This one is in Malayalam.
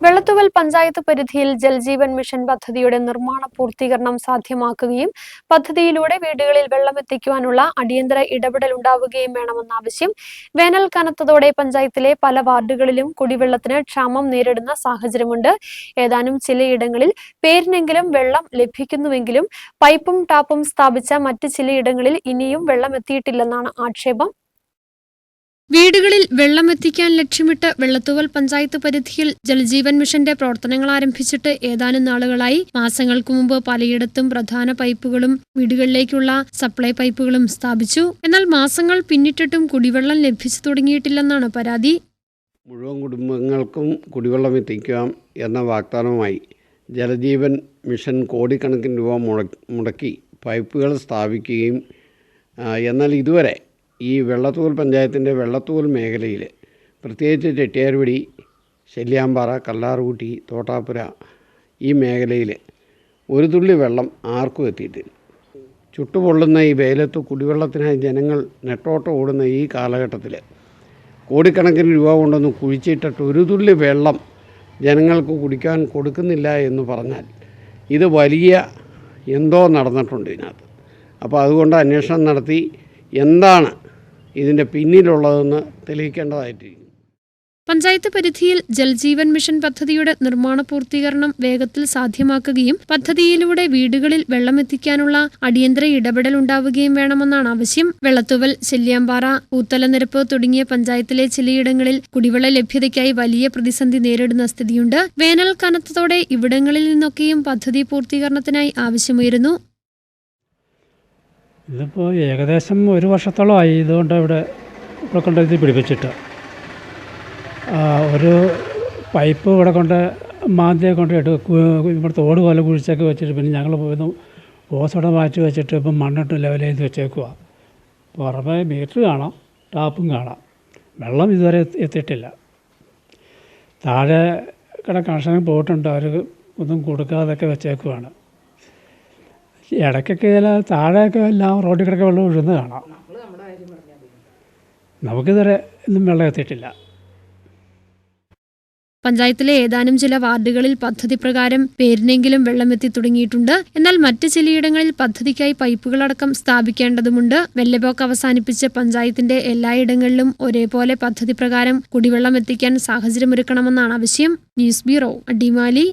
വെള്ളത്തുവൽ പഞ്ചായത്ത് പരിധിയിൽ ജൽജീവൻ മിഷൻ പദ്ധതിയുടെ നിർമ്മാണ പൂർത്തീകരണം സാധ്യമാക്കുകയും പദ്ധതിയിലൂടെ വീടുകളിൽ വെള്ളം എത്തിക്കുവാനുള്ള അടിയന്തര ഇടപെടൽ ഉണ്ടാവുകയും വേണമെന്ന ആവശ്യം വേനൽ കനത്തതോടെ പഞ്ചായത്തിലെ പല വാർഡുകളിലും കുടിവെള്ളത്തിന് ക്ഷാമം നേരിടുന്ന സാഹചര്യമുണ്ട്. ഏതാനും ചിലയിടങ്ങളിൽ പേരിനെങ്കിലും വെള്ളം ലഭിക്കുന്നുവെങ്കിലും പൈപ്പും ടാപ്പും സ്ഥാപിച്ച മറ്റ് ചിലയിടങ്ങളിൽ ഇനിയും വെള്ളം എത്തിയിട്ടില്ലെന്നാണ് ആക്ഷേപം. വീടുകളിൽ വെള്ളമെത്തിക്കാൻ ലക്ഷ്യമിട്ട് വെള്ളത്തൂവൽ പഞ്ചായത്ത് പരിധിയിൽ ജലജീവൻ മിഷന്റെ പ്രവർത്തനങ്ങൾ ആരംഭിച്ചിട്ട് ഏതാനും നാളുകളായി. മാസങ്ങൾക്ക് മുമ്പ് പലയിടത്തും പ്രധാന പൈപ്പുകളും വീടുകളിലേക്കുള്ള സപ്ലൈ പൈപ്പുകളും സ്ഥാപിച്ചു. എന്നാൽ മാസങ്ങൾ പിന്നിട്ടിട്ടും കുടിവെള്ളം ലഭിച്ചു തുടങ്ങിയിട്ടില്ലെന്നാണ് പരാതി. മുഴുവൻ കുടുംബങ്ങൾക്കും കുടിവെള്ളം എത്തിക്കാം എന്ന വാഗ്ദാനവുമായി ജലജീവൻ മിഷൻ കോടിക്കണക്കിന് രൂപ മുടക്കി പൈപ്പുകൾ സ്ഥാപിക്കുകയും എന്നാൽ ഇതുവരെ ഈ വെള്ളത്തൂൽ പഞ്ചായത്തിന്റെ വെള്ളത്തൂൽ മേഖലയിൽ പ്രത്യേകിച്ച് ചെട്ടിയാർപിടി ശല്യാമ്പാറ കല്ലാർകുട്ടി തോട്ടാപ്പുര ഈ മേഖലയിൽ ഒരു തുള്ളി വെള്ളം ആർക്കും എത്തിയിട്ടില്ല. ചുട്ടുപൊള്ളുന്ന ഈ വെയിലത്ത് കുടിവെള്ളത്തിനായി ജനങ്ങൾ നെട്ടോട്ടം ഓടുന്ന ഈ കാലഘട്ടത്തിൽ കോടിക്കണക്കിന് രൂപ കൊണ്ടൊന്ന് കുഴിച്ചിട്ടിട്ട് ഒരു തുള്ളി വെള്ളം ജനങ്ങൾക്ക് കുടിക്കാൻ കൊടുക്കുന്നില്ല എന്ന് പറഞ്ഞാൽ ഇത് വലിയ എന്തോ നടന്നിട്ടുണ്ട് ഇതിനകത്ത്. അപ്പോൾ അതുകൊണ്ട് അന്വേഷണം നടത്തി എന്താണ് ഇതിന്റെ പിന്നിലുള്ളതെന്ന് തെളിയിക്കേണ്ടതായിട്ടിരിക്കും പഞ്ചായത്ത് പരിധിയിൽ ജൽജീവൻ മിഷൻ പദ്ധതിയുടെ നിർമ്മാണ പൂർത്തീകരണം വേഗത്തിൽ സാധ്യമാക്കുകയും പദ്ധതിയിലൂടെ വീടുകളിൽ വെള്ളമെത്തിക്കാനുള്ള അടിയന്തര ഇടപെടൽ ഉണ്ടാവുകയും വേണമെന്നാണ് ആവശ്യം. വെള്ളത്തുവൽ ശല്യാമ്പാറ പൂത്തലനിരപ്പ് തുടങ്ങിയ പഞ്ചായത്തിലെ ചിലയിടങ്ങളിൽ കുടിവെള്ള ലഭ്യതയ്ക്കായി വലിയ പ്രതിസന്ധി നേരിടുന്ന സ്ഥിതിയുണ്ട്. വേനൽ കനത്തതോടെ ഇവിടങ്ങളിൽ നിന്നൊക്കെയും പദ്ധതി പൂർത്തീകരണത്തിനായി ആവശ്യമുയരുന്നു. ഇതിപ്പോൾ ഏകദേശം ഒരു വർഷത്തോളമായി ഇതുകൊണ്ട് ഇവിടെ ഇവിടെ ഇത് പിടിപ്പിച്ചിട്ട്. ഒരു പൈപ്പ് ഇവിടെ കൊണ്ട് മാന്തിയെ കൊണ്ട് ഇവിടുത്തെ ഓട് പോലെ കുഴിച്ചൊക്കെ വെച്ചിട്ട് പിന്നെ ഞങ്ങൾ പോയിരുന്നു. ഓസോടെ മാറ്റി വെച്ചിട്ട് ഇപ്പം മണ്ണിട്ട് ലെവൽ ചെയ്ത് വെച്ചേക്കുക പുറമെ മീറ്റർ കാണാം ടാപ്പും കാണാം. വെള്ളം ഇതുവരെ എത്തി- എത്തിയിട്ടില്ല. താഴെ കിട കണക്ഷൻ പോയിട്ടുണ്ട് അവർ ഒന്നും കൊടുക്കാതെയൊക്കെ വെച്ചേക്കുവാണ്. ഇടയ്ക്കൊക്കെ ചില താഴെയൊക്കെ എല്ലാം റോഡിൽ കിടക്കെ വെള്ളം ഒഴുകുന്നത് കാണാം. നമുക്കിതുവരെ ഒന്നും വെള്ളം എത്തിയിട്ടില്ല. പഞ്ചായത്തിലെ ഏതാനും ചില വാർഡുകളിൽ പദ്ധതി പ്രകാരം പേരിനെങ്കിലും വെള്ളമെത്തി തുടങ്ങിയിട്ടുണ്ട്. എന്നാൽ മറ്റ് ചിലയിടങ്ങളിൽ പദ്ധതിക്കായി പൈപ്പുകളടക്കം സ്ഥാപിക്കേണ്ടതുണ്ട് വെള്ളപ്പൊക്കം അവസാനിപ്പിച്ച് പഞ്ചായത്തിന്റെ എല്ലായിടങ്ങളിലും ഒരേപോലെ പദ്ധതി പ്രകാരം കുടിവെള്ളം എത്തിക്കാൻ സാഹചര്യമൊരുക്കണമെന്നാണ് ആവശ്യം. News bureau Adimali.